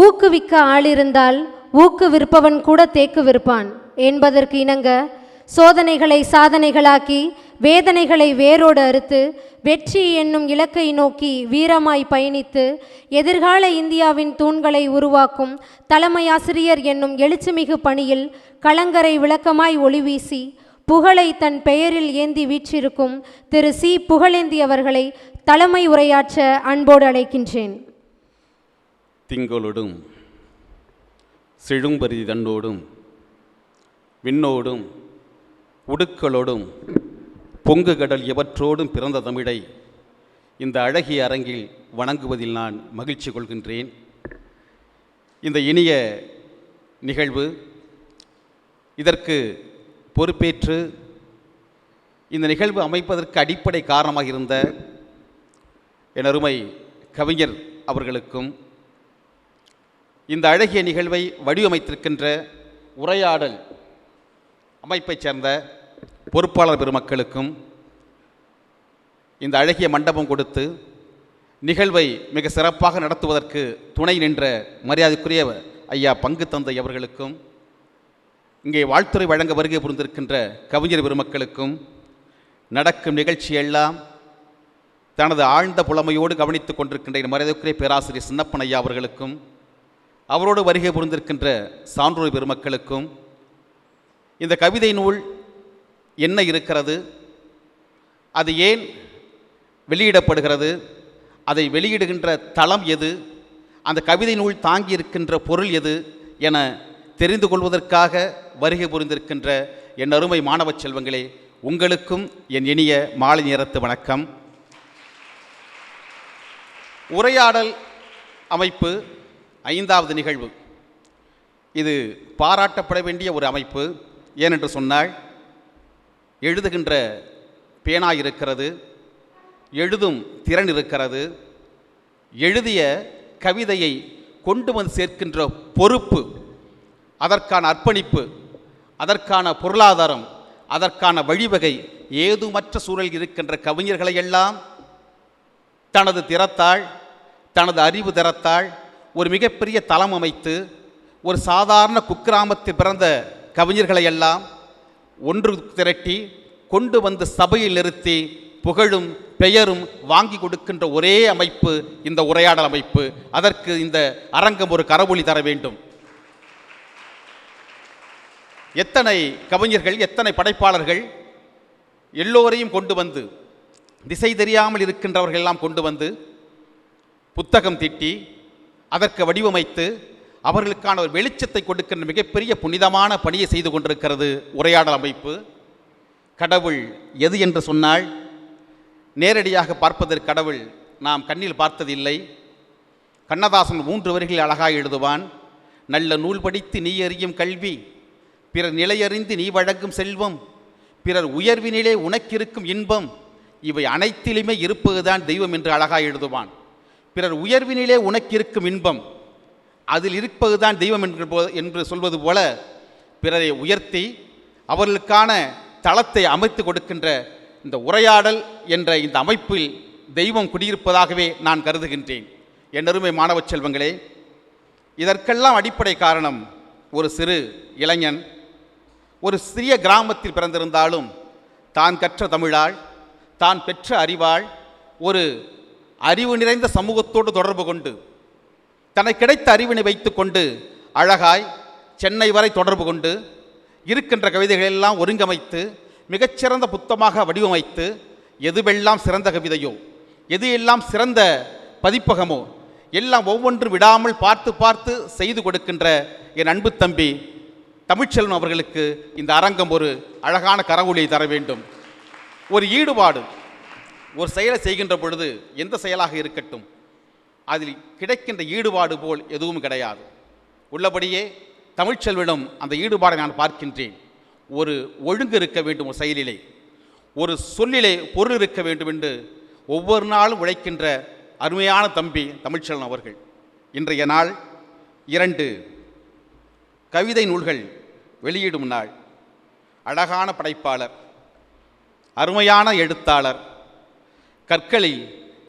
ஊக்குவிக்க ஆளிருந்தால் ஊக்குவிற்பவன் கூட தேக்கு விற்பான். என்பதற்கு இணங்க சோதனைகளை சாதனைகளாக்கி வேதனைகளை வேரோடு அறுத்து வெற்றி என்னும் இலக்கை நோக்கி வீரமாய் பயணித்து எதிர்கால இந்தியாவின் தூண்களை உருவாக்கும் தலைமையாசிரியர் என்னும் எழுச்சிமிகு பணியில் கலங்கரை விளக்கமாய் ஒளிவீசி புகழை தன் பெயரில் ஏந்தி வீற்றிருக்கும் திரு சி. புகழேந்தி அவர்களை தலைமை உரையாற்ற அன்போடு அழைக்கின்றேன். திங்களோடும் செழும்பருதி தன்னோடும் விண்ணோடும் உடுக்களோடும் பொங்கு கடல் எவற்றோடும் பிறந்த தமிழை இந்த அழகிய அரங்கில் வணங்குவதில் நான் மகிழ்ச்சி கொள்கின்றேன். இந்த இனிய நிகழ்வு இதற்கு பொறுப்பேற்று இந்த நிகழ்வு அமைப்பதற்கு அடிப்படை காரணமாக இருந்த என் அருமை கவிஞர் அவர்களுக்கும் இந்த அழகிய நிகழ்வை வடிவமைத்திருக்கின்ற உரையாடல் அமைப்பைச் சேர்ந்த பொறுப்பாளர் பெருமக்களுக்கும் இந்த அழகிய மண்டபம் கொடுத்து நிகழ்வை மிக சிறப்பாக நடத்துவதற்கு துணை நின்ற மரியாதைக்குரிய ஐயா பங்கு தந்தை அவர்களுக்கும் இங்கே வாழ்த்துறை வழங்க வருகை புரிந்திருக்கின்ற கவிஞர் பெருமக்களுக்கும் நடக்கும் நிகழ்ச்சியெல்லாம் தனது ஆழ்ந்த புலமையோடு கவனித்துக் கொண்டிருக்கின்ற மரியாதைக்குரிய பேராசிரியர் சின்னப்பன் ஐயா அவர்களுக்கும் அவரோடு வருகை புரிந்திருக்கின்ற சான்றோர் பெருமக்களுக்கும் இந்த கவிதை நூல் என்ன இருக்கிறது அது ஏன் வெளியிடப்படுகிறது அதை வெளியிடுகின்ற தளம் எது அந்த கவிதை நூல் தாங்கி இருக்கின்ற பொருள் எது என தெரிந்து கொள்வதற்காக வருகை புரிந்திருக்கின்ற என் அருமை மாணவ செல்வங்களே உங்களுக்கும் என் இனிய மாலை நேரத்து வணக்கம். உரையாடல் அமைப்பு ஐந்தாவது நிகழ்வு. இது பாராட்டப்பட வேண்டிய ஒரு அமைப்பு. ஏனென்று சொன்னால் எழுதுகின்ற பேனா இருக்கிறது எழுதும் திறன் இருக்கிறது எழுதிய கவிதையை கொண்டு வந்து சேர்க்கின்ற பொறுப்பு அதற்கான அர்ப்பணிப்பு அதற்கான பொருளாதாரம் அதற்கான வழிவகை ஏதுமற்ற சூழல் இருக்கின்ற கவிஞர்களை எல்லாம் தனது திறத்தாள் தனது அறிவு திறத்தாள் ஒரு மிகப்பெரிய தளம் அமைத்து ஒரு சாதாரண குக்கிராமத்தில் பிறந்த கவிஞர்களை எல்லாம் ஒன்று திரட்டி கொண்டு வந்து சபையில் நிறுத்தி புகழும் பெயரும் வாங்கி கொடுக்கின்ற ஒரே அமைப்பு இந்த உரையாடல் அமைப்பு. அதற்கு இந்த அரங்கம் ஒரு கரவொளி தர வேண்டும். எத்தனை கவிஞர்கள் எத்தனை படைப்பாளர்கள் எல்லோரையும் கொண்டு வந்து திசை தெரியாமல் இருக்கின்றவர்கள் எல்லாம் கொண்டு வந்து புத்தகம் திட்டி அதற்கு வடிவமைத்து அவர்களுக்கான ஒரு வெளிச்சத்தை கொடுக்கின்ற மிகப்பெரிய புனிதமான பணியை செய்து கொண்டிருக்கிறது உரையாடல் அமைப்பு. கடவுள் எது என்று சொன்னால் நேரடியாக பார்ப்பதற்கு கடவுள் நாம் கண்ணில் பார்த்ததில்லை. கண்ணதாசன் மூன்று வரிகளில் அழகாக எழுதுவான். நல்ல நூல் படித்து நீ அறியும் கல்வி பிறர் நிலையறிந்து நீ வழங்கும் செல்வம் பிறர் உயர்வினிலே உனக்கிருக்கும் இன்பம் இவை அனைத்திலுமே இருப்பதுதான் தெய்வம் என்று அழகாக எழுதுவான். பிறர் உயர்வினிலே உனக்கிருக்கும் இன்பம். அதில் இருப்பதுதான் தெய்வம் என்று போ- என்று சொல்வது போல பிறரை உயர்த்தி அவர்களுக்கான தளத்தை அமைத்து கொடுக்கின்ற இந்த உரையாடல் என்ற இந்த அமைப்பில் தெய்வம் குடியிருப்பதாகவே நான் கருதுகின்றேன். என் அருமை மாணவ செல்வங்களே இதற்கெல்லாம் அடிப்படை காரணம் ஒரு சிறு இளைஞன். ஒரு சிறிய கிராமத்தில் பிறந்திருந்தாலும் தான் கற்ற தமிழாள் தான் பெற்ற அறிவாள் ஒரு அறிவு நிறைந்த சமூகத்தோடு தொடர்பு கொண்டு தனக்கு கிடைத்த அறிவினை வைத்துக்கொண்டு அழகாய் சென்னை வரை தொடர்பு கொண்டு இருக்கின்ற கவிதைகள் எல்லாம் ஒருங்கமைத்து மிகச்சிறந்த புத்தமாக வடிவமைத்து எதுவெல்லாம் சிறந்த கவிதையோ எது எல்லாம் சிறந்த பதிப்பகமோ எல்லாம் ஒவ்வொன்றும் விடாமல் பார்த்து பார்த்து செய்து கொடுக்கின்ற என் அன்பு தம்பி தமிழ்ச்செல்வன் அவர்களுக்கு இந்த அரங்கம் ஒரு அழகான கரவொலியை தர வேண்டும். ஒரு ஈடுபாடு. ஒரு செயலை செய்கின்ற பொழுது எந்த செயலாக இருக்கட்டும் அதில் கிடைக்கின்ற ஈடுபாடு போல் எதுவும் கிடையாது. உள்ளபடியே தமிழ்ச்செல்விடம் அந்த ஈடுபாடை நான் பார்க்கின்றேன். ஒரு ஒழுங்கு இருக்க வேண்டும் ஒரு செயலிலே ஒரு சொல்லிலே பொருள் இருக்க வேண்டும் என்று ஒவ்வொரு நாளும் உழைக்கின்ற அருமையான தம்பி தமிழ்ச்செல்வன் அவர்கள். இன்றைய நாள் இரண்டு கவிதை நூல்கள் வெளியிடும் நாள். அழகான படைப்பாளர் அருமையான எழுத்தாளர் கற்களை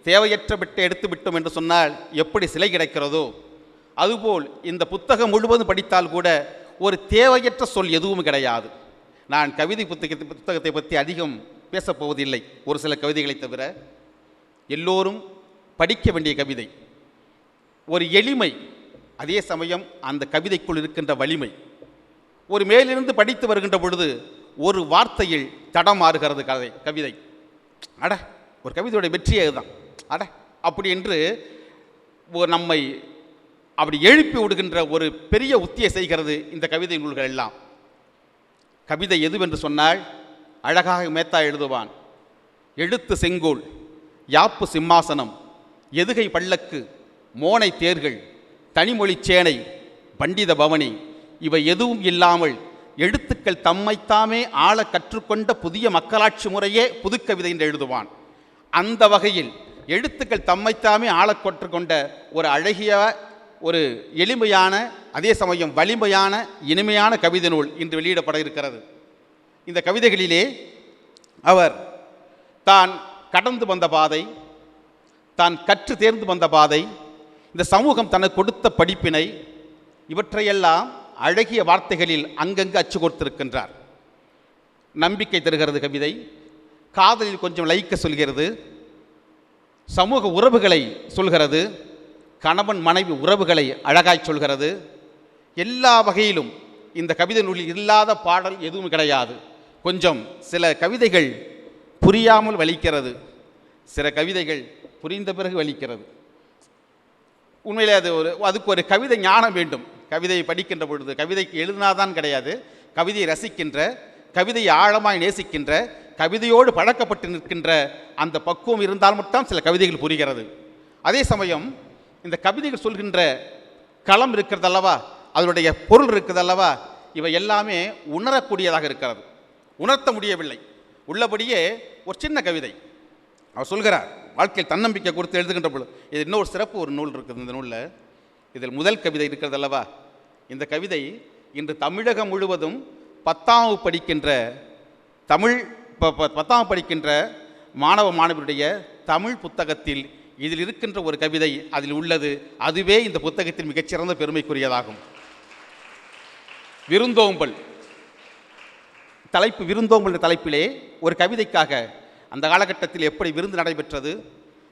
தேவையற்ற விட்டு எடுத்து விட்டோம் என்று சொன்னால் எப்படி சிலை கிடைக்கிறதோ? அதுபோல் இந்த புத்தகம் முழுவதும் படித்தால் கூட ஒரு தேவையற்ற சொல் எதுவும் கிடையாது. நான் கவிதை புத்தகத்தை புத்தகத்தை பற்றி அதிகம் பேசப்போவதில்லை ஒரு சில கவிதைகளை தவிர எல்லோரும் படிக்க வேண்டிய கவிதை. ஒரு எளிமை அதே சமயம் அந்த கவிதைக்குள் இருக்கின்ற வலிமை. ஒரு மேலிருந்து படித்து வருகின்ற பொழுது ஒரு வார்த்தையில் தடமாறுகிறது கதை கவிதை. அட! ஒரு கவிதையோட வெற்றியே அதுதான். அட அப்படி என்று நம்மை அப்படி எழுப்பி விடுகின்ற ஒரு பெரிய உத்தியை செய்கிறது இந்த கவிதை நூல்கள் எல்லாம். கவிதை எதுவென்று சொன்னால் அழகாக மேத்தா எழுதுவான். எழுத்து செங்கோல் யாப்பு சிம்மாசனம் எதுகை பல்லக்கு மோனை தேர்கள் தனிமொழி சேனை பண்டித பவனி இவை எதுவும் இல்லாமல் எழுத்துக்கள் தம்மைத்தாமே ஆள கற்றுக்கொண்ட புதிய மக்களாட்சி முறையே புதுக்கவிதை என்று எழுதுவான். அந்த வகையில் எழுத்துக்கள் தம்மைத்தாமே ஆளக்கொற்று கொண்ட ஒரு அழகிய ஒரு எளிமையான அதே சமயம் வலிமையான இனிமையான கவிதை நூல் இன்று வெளியிடப்பட இருக்கிறது. இந்த கவிதைகளிலே அவர் தான் கடந்து வந்த பாதை தான் கற்று தேர்ந்து வந்த பாதை இந்த சமூகம் தனக்கு கொடுத்த படிப்பினை இவற்றையெல்லாம் அழகிய வார்த்தைகளில் அங்கங்கு அச்சு கொடுத்திருக்கின்றார் நம்பிக்கை தருகிறது கவிதை. காதலில் கொஞ்சம் லயிக்க சொல்கிறது சமூக உறவுகளை சொல்கிறது கணவன் மனைவி உறவுகளை அழகாய் சொல்கிறது. எல்லா வகையிலும் இந்த கவிதை நூலில் இல்லாத பாடல் எதுவும் கிடையாது. கொஞ்சம் சில கவிதைகள் புரியாமல் வலிக்கிறது. சில கவிதைகள் புரிந்த பிறகு வலிக்கிறது. உண்மையிலே அது ஒரு அதுக்கு ஒரு கவிதை ஞானம் வேண்டும். கவிதையை படிக்கின்ற பொழுது கவிதைக்கு எழுதினாதான் கிடையாது. கவிதையை ரசிக்கின்ற கவிதையை ஆழமாய் நேசிக்கின்ற கவிதையோடு பழக்கப்பட்டு நிற்கின்ற அந்த பக்குவம் இருந்தால் மட்டும் சில கவிதைகள் புரிகிறது. அதே சமயம் இந்த கவிதைகள் சொல்கின்ற களம் இருக்கிறது அல்லவா அதனுடைய பொருள் இருக்குது அல்லவா இவை எல்லாமே உணரக்கூடியதாக இருக்கிறது. உணர்த்த முடியவில்லை. உள்ளபடியே ஒரு சின்ன கவிதை. அவர் சொல்கிறார் வாழ்க்கையில் தன்னம்பிக்கை கொடுத்து எழுதுகின்ற பொழுது இது இன்னொரு சிறப்பு ஒரு நூல் இருக்குது இந்த நூலில். இதில் முதல் கவிதை இருக்கிறது அல்லவா இந்த கவிதை இன்று தமிழகம் முழுவதும் பத்தாம் படிக்கின்ற தமிழ் ப- ப- பத்தாம் படிக்கின்ற மாணவ மாணவருடைய தமிழ் புத்தகத்தில் இதில் இருக்கின்ற ஒரு கவிதை அதில் உள்ளது. அதுவே இந்த புத்தகத்தின் மிகச்சிறந்த பெருமைக்குரியதாகும். விருந்தோம்பல். தலைப்பு விருந்தோம்பல் என்ற தலைப்பிலே ஒரு கவிதைக்காக அந்த காலகட்டத்தில் எப்படி விருந்து நடைபெற்றது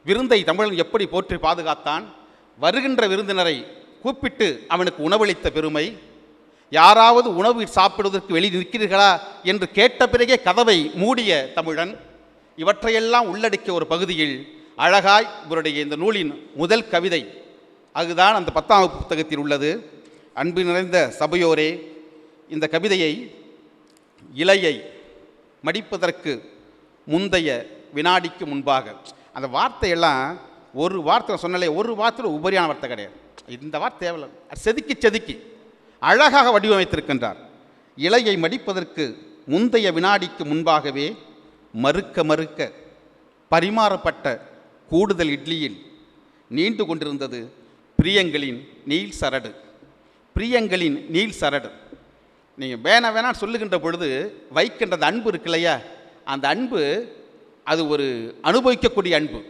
விருந்தை தமிழன் எப்படி போற்றி பாதுகாத்தான் வருகின்ற விருந்தினரை கூப்பிட்டு அவனுக்கு உணவளித்த பெருமை யாராவது உணவு சாப்பிடுவதற்கு வெளியே நிற்கிறீர்களா என்று கேட்ட பிறகே கதவை மூடிய தமிழன் இவற்றையெல்லாம் உள்ளடக்கிய ஒரு பகுதியில் அழகாய் இவருடைய இந்த நூலின் முதல் கவிதை. அதுதான் அந்த பத்தாம் வகுப்பு புத்தகத்தில் உள்ளது. அன்பு நிறைந்த சபையோரே இந்த கவிதையை இலையை மடிப்பதற்கு முந்தைய வினாடிக்கு முன்பாக. அந்த வார்த்தையெல்லாம் ஒரு வார்த்தை சொன்னாலே ஒரு வார்த்தையில் உபரியான வார்த்தை கிடையாது. இந்த வார்த்தை தேவையில்லை. செதுக்கி செதுக்கி. அழகாக வடிவமைத்திருக்கின்றார். இலையை மடிப்பதற்கு முந்தைய வினாடிக்கு முன்பாகவே மறுக்க மறுக்க பரிமாறப்பட்ட கூடுதல் இட்லியில் நீண்டு கொண்டிருந்தது பிரியங்களின் நீல் சரடு. பிரியங்களின் நீல் சரடு. நீங்கள் வேணா வேணாம் சொல்லுகின்ற பொழுது வைக்கின்ற அந்த அன்பு இருக்கு இல்லையா அந்த அன்பு அது ஒரு அனுபவிக்கக்கூடிய அன்பு.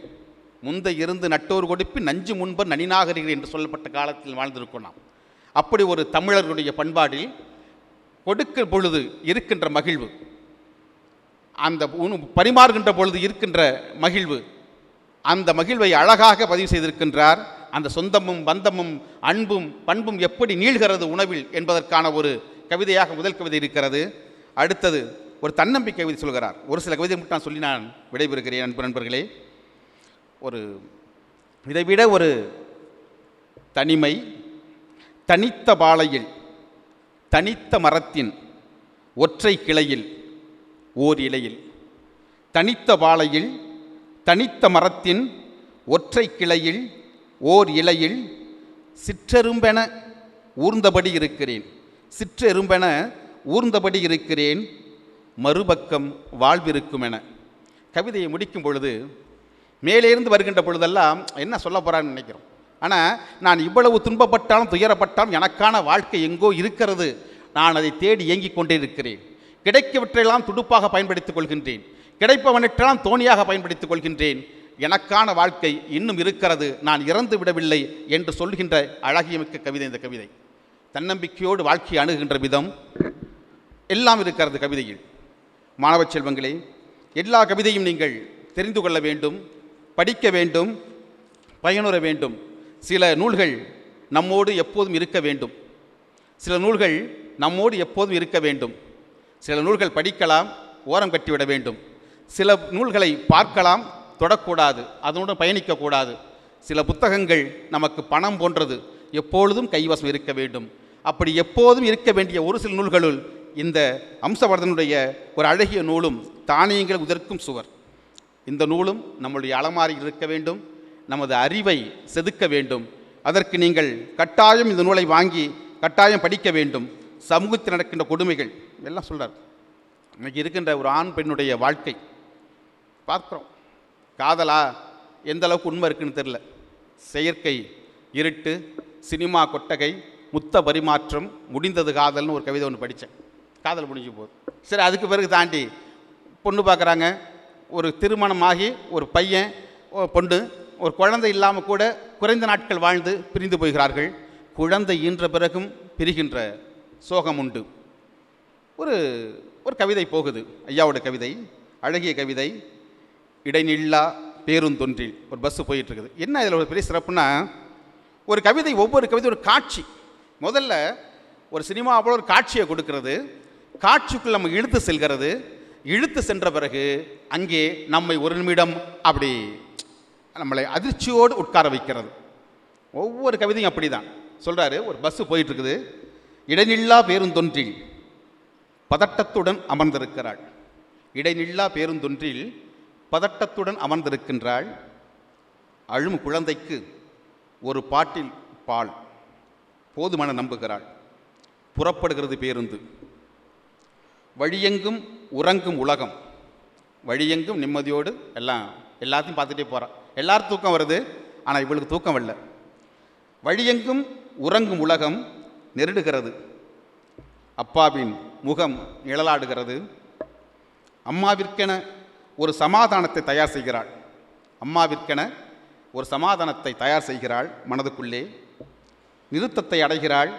முந்தை இருந்து நட்டோர் கொடுப்பி நஞ்சு முன்பர் நனிநாகரிகள் என்று சொல்லப்பட்ட காலத்தில் வாழ்ந்திருக்கோம் நாம். அப்படி ஒரு தமிழர்களுடைய பண்பாடில் கொடுக்கும் பொழுது இருக்கின்ற மகிழ்வு. அந்த உணவு பரிமாறுகின்ற பொழுது இருக்கின்ற மகிழ்வு. அந்த மகிழ்வை அழகாக பதிவு செய்திருக்கின்றார். அந்த சொந்தமும் பந்தமும் அன்பும் பண்பும் எப்படி நீள்கிறது உணவில் என்பதற்கான ஒரு கவிதையாக முதல் கவிதை இருக்கிறது. அடுத்தது ஒரு தன்னம்பிக்கை கவிதை சொல்கிறார். ஒரு சில கவிதை மட்டும் நான் சொல்லி நான் விடைபெறுகிறேன் அன்பு நண்பர்களே. ஒரு இதைவிட ஒரு தனிமை தனித்த பாலையில் தனித்த மரத்தின் ஒற்றை கிளையில் ஓர் இலையில் தனித்த பாலையில் தனித்த மரத்தின் ஒற்றை கிளையில் ஓர் இலையில் சிற்றெரும்பென ஊர்ந்தபடி இருக்கிறேன். சிற்றெரும்பென ஊர்ந்தபடி இருக்கிறேன். மறுபக்கம் வாழ்விருக்குமென. கவிதையை முடிக்கும் பொழுது மேலேருந்து வருகின்ற பொழுதெல்லாம் என்ன சொல்ல போகிறான்னு நினைக்கிறோம். ஆனால் நான் இவ்வளவு துன்பப்பட்டாலும் துயரப்பட்டாலும் எனக்கான வாழ்க்கை எங்கோ இருக்கிறது. நான் அதை தேடி இயங்கிக் கொண்டே இருக்கிறேன். கிடைக்கவற்றையெல்லாம் துடுப்பாக பயன்படுத்திக் கொள்கின்றேன். கிடைப்பவனற்றெல்லாம் தோணியாக பயன்படுத்திக் கொள்கின்றேன். எனக்கான வாழ்க்கை இன்னும் இருக்கிறது. நான் இறந்து விடவில்லை என்று சொல்கின்ற அழகியமிக்க கவிதை இந்த கவிதை. தன்னம்பிக்கையோடு வாழ்க்கையை அணுகுகின்ற விதம் எல்லாம் இருக்கிறது கவிதையில். மாணவ செல்வங்களே எல்லா கவிதையும் நீங்கள் தெரிந்து கொள்ள வேண்டும் படிக்க வேண்டும் பயனுற வேண்டும். சில நூல்கள் நம்மோடு எப்போதும் இருக்க வேண்டும். சில நூல்கள் நம்மோடு எப்போதும் இருக்க வேண்டும். சில நூல்கள் படிக்கலாம் ஓரம் கட்டிவிட வேண்டும். சில நூல்களை பார்க்கலாம் தொடக்கூடாது அதனுடன் பயணிக்கக்கூடாது. சில புத்தகங்கள் நமக்கு பணம் போன்றது எப்பொழுதும் கைவசம் இருக்க வேண்டும். அப்படி எப்போதும் இருக்க வேண்டிய ஒரு சில நூல்களுள் இந்த அம்சவர்தனுடைய ஒரு அழகிய நூலும் தானியங்கள் உதற்கும் சுவர். இந்த நூலும் நம்முடைய அலமாரியில் இருக்க வேண்டும். நமது அறிவை செதுக்க வேண்டும். அதற்கு நீங்கள் கட்டாயம் இந்த நூலை வாங்கி கட்டாயம் படிக்க வேண்டும். சமூகத்தில் நடக்கின்ற கொடுமைகள் எல்லாம் சொல்கிறார் இன்றைக்கி இருக்கின்ற ஒரு ஆண் பெண்ணுடைய வாழ்க்கை. பார்க்குறோம். காதலா எந்த அளவுக்கு உண்மை இருக்குன்னு தெரில செயற்கை இருட்டு சினிமா கொட்டகை முத்த பரிமாற்றம் முடிந்தது காதல்னு ஒரு கவிதை ஒன்று படித்தேன். காதல் முடிஞ்சு போகுது. சரி அதுக்கு பிறகு தாண்டி பொண்ணு பார்க்குறாங்க ஒரு திருமணமாகி ஒரு பையன் பொண்ணு ஒரு குழந்தை இல்லாமல் கூட குறைந்த நாட்கள் வாழ்ந்து பிரிந்து போகிறார்கள். குழந்தை ஈன்ற பிறகும் பிரிகின்ற சோகம் உண்டு. ஒரு ஒரு கவிதை போகுது. ஐயாவோட கவிதை அழகிய கவிதை இடைநில்லா பேருந்தொன்றில் ஒரு பஸ்ஸு போயிட்டுருக்குது. என்ன இதில் ஒரு பெரிய சிறப்புனா ஒரு கவிதை ஒவ்வொரு கவிதை ஒரு காட்சி. முதல்ல ஒரு சினிமா போல் ஒரு காட்சியை கொடுக்கறது. காட்சிக்குள் நம்ம இழுத்து செல்கிறது. இழுத்து சென்ற பிறகு அங்கே நம்மை ஒரு நிமிடம் அப்படி நம்மளை அதிர்ச்சியோடு உட்கார வைக்கிறது. ஒவ்வொரு கவிதையும் அப்படிதான். சொல்கிறாரு ஒரு பஸ்ஸு போயிட்டுருக்குது. இடைநில்லா பேருந்தொன்றில் பதட்டத்துடன் அமர்ந்திருக்கிறாள். இடைநில்லா பேருந்தொன்றில் பதட்டத்துடன் அமர்ந்திருக்கின்றாள். அழும் குழந்தைக்கு ஒரு பாட்டில் பால் போதுமான நம்புகிறாள். புறப்படுகிறது பேருந்து. வழியெங்கும் உறங்கும் உலகம். வழியெங்கும் நிம்மதியோடு எல்லாம் எல்லாத்தையும் பார்த்துட்டே போகிறான் எல்லாரும் தூக்கம் வருது ஆனால் இவளுக்கு தூக்கம் வரல. வழியெங்கும் உறங்கும் உலகம் நெருடுகிறது. அப்பாவின் முகம் நிழலாடுகிறது. அம்மாவிற்கென ஒரு சமாதானத்தை தயார் செய்கிறாள். அம்மாவிற்கென ஒரு சமாதானத்தை தயார் செய்கிறாள் மனதுக்குள்ளே. நிறுத்தத்தை அடைகிறாள்.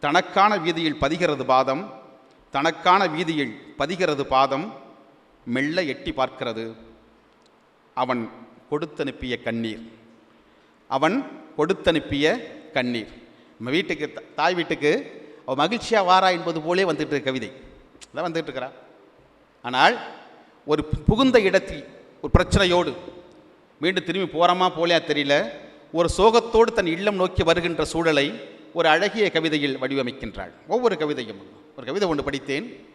தனக்கான வீதியில் பதிகிறது பாதம். தனக்கான வீதியில் பதிகிறது பாதம். மெல்ல எட்டி பார்க்கிறது. அவன் கொடுத்தனுப்பிய கண்ணீர். அவன் கொடுத்தனுப்பிய கண்ணீர். நம்ம வீட்டுக்கு தாய் வீட்டுக்கு அவள் மகிழ்ச்சியாக வாரா என்பது போலே வந்துட்டு இருக்க கவிதை. அதான் வந்துட்டு இருக்கிறா. ஆனால் ஒரு புகுந்த இடத்தில் ஒரு பிரச்சனையோடு மீண்டும் திரும்பி போகிறோமா போலையா தெரியல. ஒரு சோகத்தோடு தன் இல்லம் நோக்கி வருகின்ற சூழலை ஒரு அழகிய கவிதையில் வடிவமைக்கின்றாள். ஒவ்வொரு கவிதையும். ஒரு கவிதை ஒன்று படித்தேன்.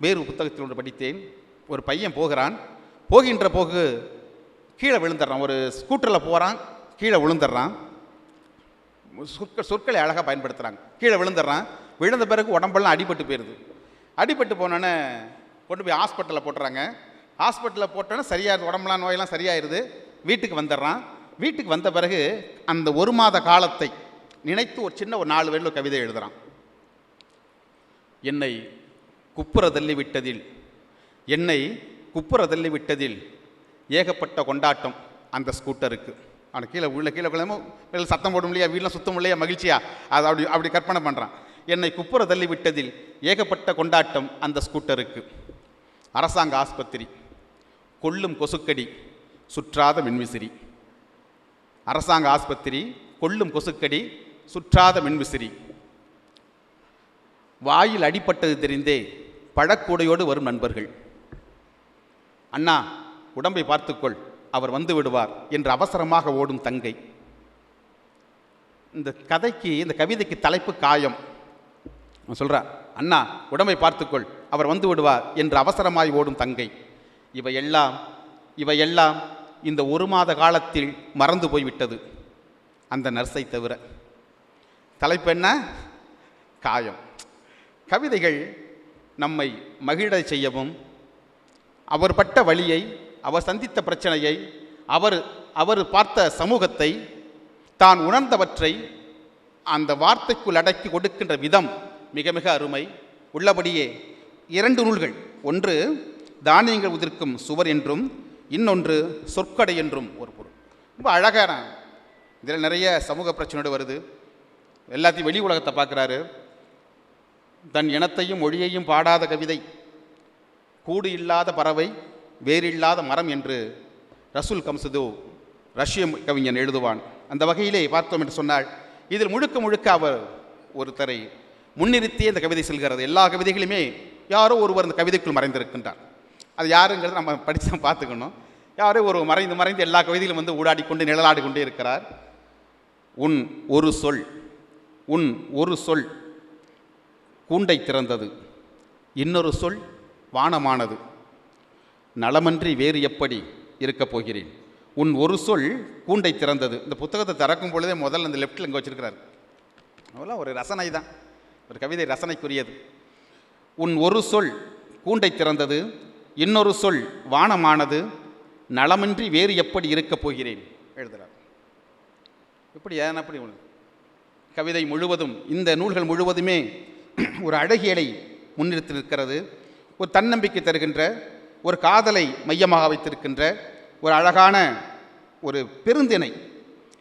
வேறு புத்தகத்தில் ஒன்று படித்தேன். ஒரு பையன் போகிறான். போகின்ற போகு கீழே விழுந்துடுறான். ஒரு ஸ்கூட்டரில் போகிறான் கீழே விழுந்துடுறான். சொற்கள் சொற்களை அழகாக பயன்படுத்துகிறாங்க கீழே விழுந்துடுறான். விழுந்த பிறகு உடம்பெல்லாம் அடிபட்டு போயிடுது அடிபட்டு போனோன்னே கொண்டு போய் ஹாஸ்பிட்டலில் போட்டுறாங்க. ஹாஸ்பிட்டலில் போட்டோன்னே சரியாக உடம்புலாம் நோயெல்லாம் சரியாயிருது. வீட்டுக்கு வந்துடுறான். வீட்டுக்கு வந்த பிறகு அந்த ஒரு மாத காலத்தை நினைத்து ஒரு சின்ன ஒரு நாலு வரையில் கவிதை எழுதுகிறான் என்னை குப்புற தள்ளி விட்டதில் என்னை குப்புற தள்ளி விட்டதில் ஏகப்பட்ட கொண்டாட்டம் அந்த ஸ்கூட்டருக்கு. ஆனால் கீழே உள்ள கீழே விழாம வெளில சத்தம் போடும் இல்லையா? வீடெலாம் சுத்தம் இல்லையா? மகிழ்ச்சியா? அது அப்படி அப்படி கற்பனை பண்ணுறான் என்னை குப்புற தள்ளி விட்டதில் ஏகப்பட்ட கொண்டாட்டம் அந்த ஸ்கூட்டருக்கு. அரசாங்க ஆஸ்பத்திரி கொல்லும் கொசுக்கடி சுற்றாத மின்விசிறி. அரசாங்க ஆஸ்பத்திரி கொல்லும் கொசுக்கடி சுற்றாத மின்விசிறி. வாயில் அடிபட்டது தெரிந்தே பழக்கூடையோடு வரும் நண்பர்கள். அண்ணா உடம்பை பார்த்துக்கொள் அவர் வந்து விடுவார் என்று அவசரமாக ஓடும் தங்கை. இந்த கதைக்கு இந்த கவிதைக்கு தலைப்பு காயம். அவன் சொல்றா அண்ணா உடம்பை பார்த்துக்கொள் அவர் வந்து விடுவார் என்று அவசரமாய் ஓடும் தங்கை. இவையெல்லாம் இவையெல்லாம் இந்த ஒரு மாத காலத்தில் மறந்து போய்விட்டது. அந்த நர்ஸை தவிர. தலைப்பு என்ன? காயம். கவிதைகள் நம்மை மகிழ செய்யவும் அவர் பட்ட வழியை அவர் சந்தித்த பிரச்சனையை அவர் அவர் பார்த்த சமூகத்தை தான் உணர்ந்தவற்றை அந்த வார்த்தைக்குள் அடக்கி கொடுக்கின்ற விதம் மிக மிக அருமை. உள்ளபடியே இரண்டு நூல்கள். ஒன்று தானியங்கள் உதிர்க்கும் சுவர் என்றும் இன்னொன்று சொற்கடை என்றும் ஒரு பொருள். ரொம்ப அழகான இதில் நிறைய சமூக பிரச்சனையோடு வருது. எல்லாத்தையும் வெளி உலகத்தை பார்க்குறாரு. தன் இனத்தையும் மொழியையும் பாடாத கவிதை. கூடு இல்லாத பறவை வேறில்லாத மரம் என்று ரசூல் கம்சது ரஷ்ய கவிஞன் எழுதுவான். அந்த வகையிலே பார்த்தோம் என்று சொன்னால் இதில் முழுக்க முழுக்க அவர் ஒருத்தரை முன்னிறுத்தி இந்த கவிதை செல்கிறது. எல்லா கவிதைகளுமே யாரோ ஒருவர் அந்த கவிதைக்குள் மறைந்திருக்கின்றார். அது யாருங்கிறத நம்ம படித்து தான் பார்த்துக்கணும். யாரோ ஒரு மறைந்து மறைந்து எல்லா கவிதைகளும் வந்து ஊடாடிக்கொண்டு நிழலாடி கொண்டே இருக்கிறார். உன் ஒரு சொல் உன் ஒரு சொல் கூண்டை திறந்தது. இன்னொரு சொல் வானமானது. நலமன்றி வேறு எப்படி இருக்கப் போகிறேன்? உன் ஒரு சொல் கூண்டை திறந்தது. இந்த புத்தகத்தை திறக்கும் பொழுதே முதல்ல அந்த லெஃப்ட்டில் இங்கே வச்சிருக்கிறார். அதெல்லாம் ஒரு ரசனை தான். ஒரு கவிதை ரசனைக்குரியது. உன் ஒரு சொல் கூண்டை திறந்தது இன்னொரு சொல் வானமானது நலமின்றி வேறு எப்படி இருக்கப் போகிறேன்? எழுதுகிறார் இப்படி ஏன் அப்படி ஒன்று கவிதை முழுவதும் இந்த நூல்கள் முழுவதுமே ஒரு அழகியலை முன்னிறுத்தி நிற்கிறது ஒரு தன்னம்பிக்கை தருகின்ற ஒரு காதலை மையமாக வைத்திருக்கின்ற ஒரு அழகான ஒரு பெருந்திணை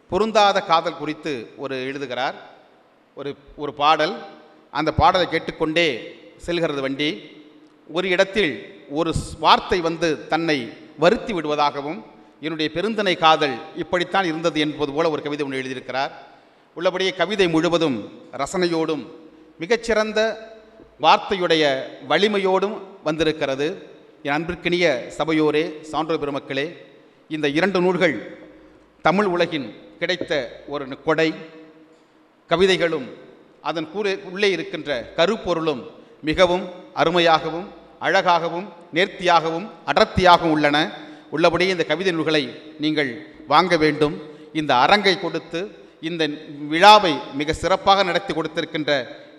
பொருந்தாத காதல் குறித்து ஒரு எழுதுகிறார். ஒரு ஒரு பாடல். அந்த பாடலை கேட்டுக்கொண்டே செல்கிறது வண்டி. ஒரு இடத்தில் ஒரு வார்த்தை வந்து தன்னை வருத்தி விடுவதாகவும் என்னுடைய பெருந்தனை காதல் இப்படித்தான் இருந்தது என்பது போல ஒரு கவிதை ஒன்று எழுதியிருக்கிறார். உள்ளபடியே கவிதை முழுவதும் ரசனையோடும் மிகச்சிறந்த வார்த்தையுடைய வலிமையோடும் வந்திருக்கிறது. என் அன்பிற்கினிய சபையோரே சான்றோர் பெருமக்களே இந்த இரண்டு நூல்கள் தமிழ் உலகின் கிடைத்த ஒரு கொடை. கவிதைகளும் அதன் கூறு உள்ளே இருக்கின்ற கருப்பொருளும் மிகவும் அருமையாகவும் அழகாகவும் நேர்த்தியாகவும் அடர்த்தியாகவும் உள்ளன. உள்ளபடியே இந்த கவிதை நூல்களை நீங்கள் வாங்க வேண்டும். இந்த அரங்கை கொடுத்து இந்த விழாவை மிக சிறப்பாக நடத்தி கொடுத்திருக்கின்ற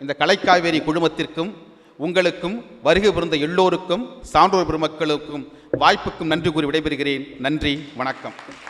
இந்த கலைக்காவேரி குழுமத்திற்கும் உங்களுக்கும் வருகை பிறந்த எல்லோருக்கும் சான்றோர் பெருமக்களுக்கும் வாய்ப்புக்கும் நன்றி கூறி விடைபெறுகிறேன். நன்றி வணக்கம்.